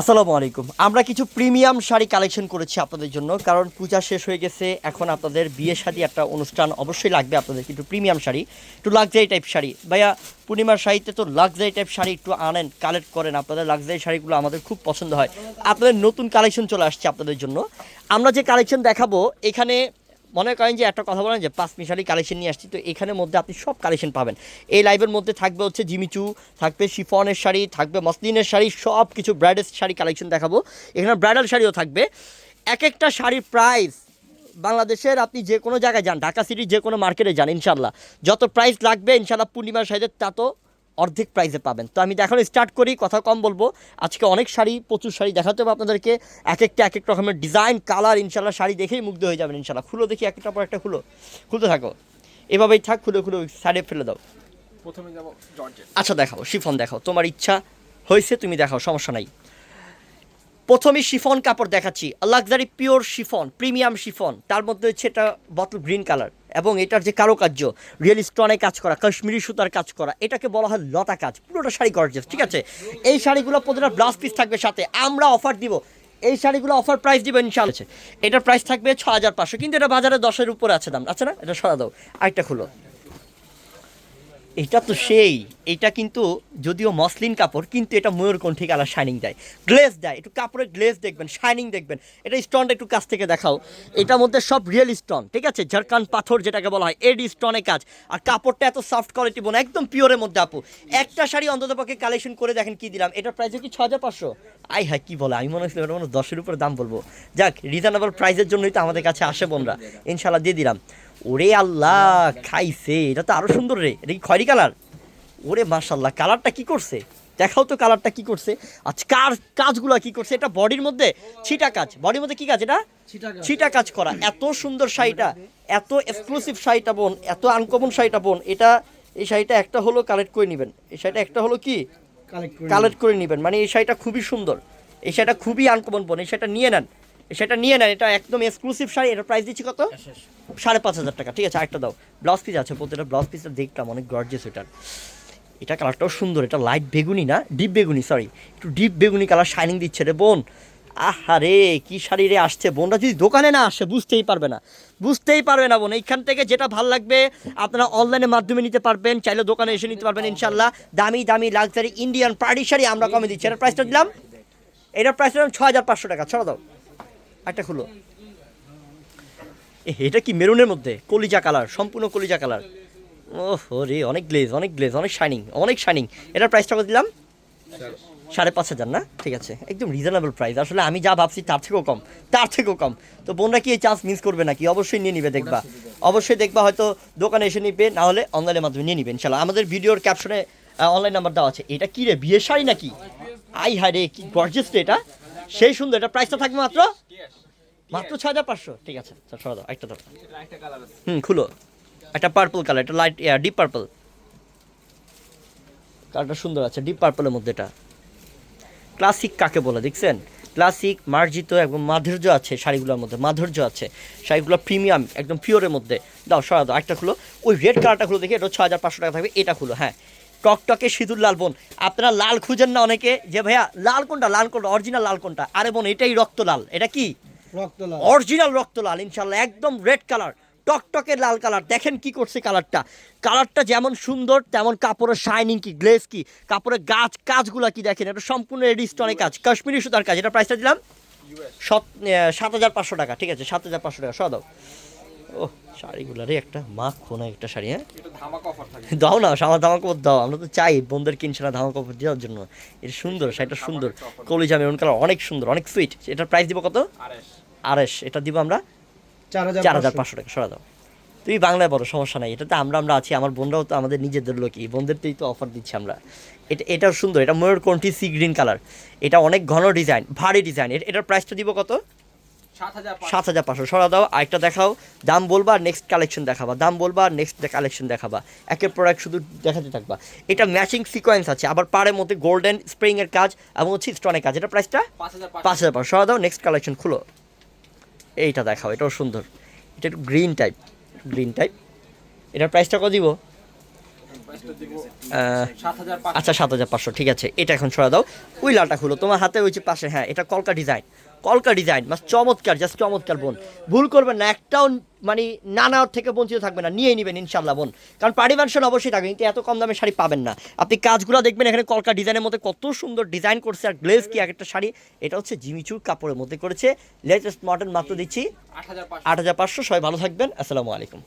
আসসালামু আলাইকুম। আমরা কিছু প্রিমিয়াম শাড়ি কালেকশন করেছি আপনাদের জন্য, কারণ পূজা শেষ হয়ে গেছে, এখন আপনাদের বিয়ে শাড়ি একটা অনুষ্ঠান অবশ্যই লাগবে আপনাদের, কিন্তু প্রিমিয়াম শাড়ি, একটু লাক্সারি টাইপ শাড়ি। ভাইয়া, পূর্ণিমার শাড়িতে তো লাক্সারি টাইপ শাড়ি একটু আনেন কালেক্ট করেন, আপনাদের লাক্সারি শাড়িগুলো আমাদের খুব পছন্দ হয়। আপনাদের নতুন কালেকশন চলে আসছে আপনাদের জন্য। আমরা যে কালেকশন দেখাবো, এখানে মনে করেন যে একটা কথা বলেন যে পাঁচ মিশালি কালেকশন নিয়ে আসছি, তো এখানের মধ্যে আপনি সব কালেকশন পাবেন। এই লাইভের মধ্যে থাকবে হচ্ছে জিমিচু থাকবে শিফনের শাড়ি, থাকবে মসলিনের শাড়ি সব কিছু ব্রাইডাল শাড়ি কালেকশন দেখাবো। এখানে ব্রাইডাল শাড়িও থাকবে। এক একটা শাড়ির প্রাইস বাংলাদেশের আপনি যে কোনো জায়গায় যান, ঢাকা সিটির যে কোনো মার্কেটে যান ইনশাল্লাহ যত প্রাইস লাগবে ইনশাল্লাহ পূর্ণিমার শাড়িতে তা তো অর্ধেক প্রাইসে পাবেন। তো আমি দেখানো স্টার্ট করি কথা কম বলব। আজকে অনেক শাড়ি প্রচুর শাড়ি দেখাতে হবে আপনাদেরকে। এক একটা এক এক রকমের ডিজাইন কালার ইনশাল্লাহ শাড়ি দেখেই মুগ্ধ হয়ে যাবেন ইনশাল্লাহ খুলো দেখি একটা পর একটা খুলো। খুলতে থাকো। এভাবেই থাক খুলে খুলে সাইডে ফেলে দাও। প্রথমে যাব আচ্ছা দেখাও শিফন দেখাও। তোমার ইচ্ছা হয়েছে তুমি দেখাও সমস্যা নাই। প্রথমে শিফন কাপড় দেখাচ্ছি। Luxury pure chiffon premium chiffon. তার মধ্যে হচ্ছে এটা বটল গ্রিন কালার এবং এটার যে কারুকার্য, রিয়েল স্টোনে কাজ করা, কাশ্মীরি সুতার কাজ করা, এটাকে বলা হয় লতা কাজ, পুরোটা শাড়ি গর্জেস ঠিক আছে? এই শাড়িগুলো প্রতিটা ব্লাউজ পিস থাকবে সাথে, আমরা অফার দিব। এই শাড়িগুলো অফার প্রাইস দিব ইনশাল্লাহ এটার প্রাইস থাকবে ছ হাজার পাঁচশো, কিন্তু এটা বাজারে দশের উপরে আছে দাম, আছে না? এটা সরা দাও আরেকটা খুলো। এটা তো সেই। এটা কিন্তু যদিও মসলিন কাপড়, কিন্তু এটা ময়ূর ময়ূরকণ্ঠী কালার শাইনিং দেয়। গ্লেজ দেয়, একটু কাপড়ের গ্লেজ দেখবেন শাইনিং দেখবেন। এটা স্টোনটা একটু কাছ থেকে দেখাও। এটার মধ্যে সব রিয়েল স্টোন ঠিক আছে? ঝাড়খান পাথর যেটাকে বলা হয়, এডি স্টোনে কাজ। আর কাপড়টা এত সফট কোয়ালিটি বোন, একদম পিওরের মধ্যে আপু। একটা শাড়ি অন্তত পক্ষে কালেকশন করে দেখেন কি দিলাম। এটার প্রাইস কি ছ হাজার পাঁচশো? আই হ্যাঁ কী বলে? আমি মনে হচ্ছিল এটা মনে দশের উপরে দাম বলব। যাক রিজনেবল প্রাইসের জন্যই তো আমাদের কাছে আসে বোনরা। ইনশাল্লাহ দিয়ে দিলাম। ওরে আল্লাহ খাইছে। এটা তো আরও সুন্দর রে। এটা কি খয়রি কালার? ওরে মাশাল্লাহ কালারটা কি করছে? দেখাও তো কালারটা কি করছে। আচ্ছা কার কাজগুলো কি করছে? এটা বডির মধ্যে? ছিটা কাজ। বডির মধ্যে কি কাজ এটা? ছিটা কাজ। করা। এত সুন্দর শাড়িটা এত এক্সক্লুসিভ শাড়িটা বোন এত আনকমন শাড়িটা বোন। এটা এই শাড়িটা একটা হলো কালেক্ট করে নেবেন। এই শাড়িটা একটা হলো কি? কালেক্ট করে নেবেন। মানে এই শাড়িটা খুবই সুন্দর। এই শাড়িটা খুবই আনকমন বোন। এই শাড়িটা নিয়ে নেন। শাড়িটা নিয়ে নেন এটা একদম এক্সক্লুসিভ শাড়ি এটা প্রাইস দিচ্ছি কত? সাড়ে পাঁচ হাজার টাকা ঠিক আছে আরেকটা দাও। ব্লাউজ পিস আছে প্রতিটা ব্লাউজ পিসটা দেখলাম অনেক গর্জেস এটার এটা কালারটাও সুন্দর এটা লাইট বেগুনি না? ডিপ বেগুনি সরি একটু ডিপ বেগুনি কালার শাইনিং দিচ্ছে রে বোন। আহারে কী শাড়ি রে আসছে। বোনরা যদি দোকানে না আসে বুঝতেই পারবে না। বুঝতেই পারবে না বোন এইখান থেকে যেটা ভালো লাগবে আপনারা অনলাইনের মাধ্যমে নিতে পারবেন চাইলে দোকানে এসে নিতে পারবেন ইনশাল্লাহ দামি দামি লাক্সারি ইন্ডিয়ান পার্টি শাড়ি আমরা কমে দিচ্ছি। এটার প্রাইসটা দিলাম? এটার প্রাইস দিলাম ছ হাজার পাঁচশো টাকা ছড়া দাও একটা খুলো। এটা কি মেরুনের মধ্যে? কলিজা কালার, সম্পূর্ণ কলিজা কালার। ওহো রে অনেক গ্লেজ অনেক গ্লেজ অনেক শাইনিং অনেক শাইনিং এটার প্রাইসটা কত দিলাম? সাড়ে পাঁচ হাজার, না? ঠিক আছে। একদম রিজনেবল প্রাইস আসলে আমি যা ভাবছি তার থেকেও কম, তার থেকেও কম। তো বোনরা কি এই চান্স মিস করবে নাকি? অবশ্যই নিয়ে নিবে দেখবা। অবশ্যই দেখবা, হয়তো দোকানে এসে নিবে, না হলে অনলাইনের মাধ্যমে নিয়ে নিবে ইনশাল্লাহ আমাদের ভিডিওর ক্যাপশনে অনলাইন নাম্বার দেওয়া আছে। এটা কি রে বিয়ের শাড়ি নাকি? আই হায় রে, কি গর্জেস এটা। সেই সুন্দর এটা প্রাইসটা থাকবে মাত্র? মাত্র ছ হাজার পাঁচশো। ঠিক আছে আচ্ছা, সরা দাও একটা দাও। একটা কালার আছে। হুম খুলো। একটা পার্পল কালার এটা লাইট ডিপ পার্পল কালারটা সুন্দর আছে ডিপ পার্পলের মধ্যে এটা। ক্লাসিক কাকে বলে দেখছেন? ক্লাসিক মার্জিত এবং মাধুর্য আছে শাড়িগুলোর মধ্যে মাধুর্য আছে। শাড়িগুলো প্রিমিয়াম একদম পিওরের মধ্যে। দাও সরা দাও একটা খুলো। ওই রেড কালারটা খুলো দেখি এটা ছ হাজার পাঁচশো টাকা থাকবে এটা খুলো হ্যাঁ। টকটকে সিঁদুর লাল বোন। আপনারা লাল খুঁজেন না অনেকে যে ভাইয়া লাল কোনটা? লাল কোনটা? অরিজিনাল লাল কোনটা? আরে বোন এটাই রক্ত লাল। এটা কি? অরিজিনাল রক্ত লাল ইনশাল্লাহ একদম রেড কালার টকটকে লাল কালার দেখেন কি করছে কালারটা কালারটা যেমন সুন্দর তেমন কাপড়ের শাইনিং কি গ্লেজ কি কাপড়ের গাছ কাজগুলো কি দেখেন? এটা সম্পূর্ণ রেডি স্টোনের কাজ। কাশ্মীরি সুতার কাজ। এটা প্রাইসটা দিলাম? সত সাত হাজার পাঁচশো টাকা। ঠিক আছে সাত হাজার পাঁচশো টাকা। সদাও ও শাড়িগুলো রে একটা মাখ খোনা একটা শাড়ি হ্যাঁ? ধামাকা অফার দাও না আমার ধামা কাপড় দাও। আমরা তো চাই বোনদের কিনছে না ধামা কাপড় দেওয়ার জন্য। এটা সুন্দর শাড়িটা সুন্দর। কলিজা মেরুন কালার অনেক সুন্দর অনেক সুইট এটার প্রাইস দিব কত? আরেস আড়াইশ। এটা দিব আমরা চার হাজার পাঁচশো। টাকা সরা দাও। তুই বাংলায় বড় সমস্যা নাই। এটাতে আমরা আমরা আছি আমার বোনরাও তো আমাদের নিজেদের লোকই। বোনদেরতেই তো অফার দিচ্ছি আমরা। এটা এটাও সুন্দর এটা ময়ূর কোনটি সি গ্রিন কালার এটা অনেক ঘন ডিজাইন ভারী ডিজাইন এটার প্রাইসটা দিব কত? সাত হাজার সাত হাজার পাঁচশো। সরা দাও আরেকটা দেখাও। দাম বলবা নেক্সট কালেকশন দেখাবা। দাম বলবা নেক্সট কালেকশন দেখাবা। একের প্রোডাক্ট শুধু দেখাতে থাকবা। এটা ম্যাচিং সিকোয়েন্স আছে আবার পাড়ের মধ্যে গোল্ডেন স্প্রিংয়ের কাজ এবং হচ্ছে স্টোনের কাজ। এটা প্রাইসটা পাঁচ হাজার পাঁচ হাজার পাঁচশো। সরা দাও নেক্সট কালেকশন খুলো। এইটা দেখাও এটাও সুন্দর। এটা একটু গ্রিন টাইপ গ্রিন টাইপ এটার প্রাইসটা কত দিব প্রাইসটা দিব আহ, সাত হাজার পাঁচশো আচ্ছা সাত হাজার পাঁচশো ঠিক আছে। এটা এখন সরা দাও। ওই লালটা খুলো। তোমার হাতে ওই যে পাশে হ্যাঁ এটা কলকা ডিজাইন। কলকা ডিজাইন মাস চমৎকার জাস্ট চমৎকার বোন। ভুল করবেন না একটাও মানে না নেওয়ার থেকে বঞ্চিত থাকবে না। নিয়েই নেবেন ইনশাল্লাহ বোন। কারণ ম্যানশন অবশ্যই থাকবে কিন্তু এত কম দামে শাড়ি পাবেন না। আপনি কাজগুলো দেখবেন এখানে কলকা ডিজাইনের মধ্যে কত সুন্দর ডিজাইন করছে। আর গ্লেজ কি এক একটা শাড়ি। এটা হচ্ছে জিমিচুর কাপড়ের মধ্যে করেছে। লেটেস্ট মডেল মাত্র দিচ্ছি। আট হাজার পাঁচশো সবাই ভালো থাকবেন। আসসালামু আলাইকুম।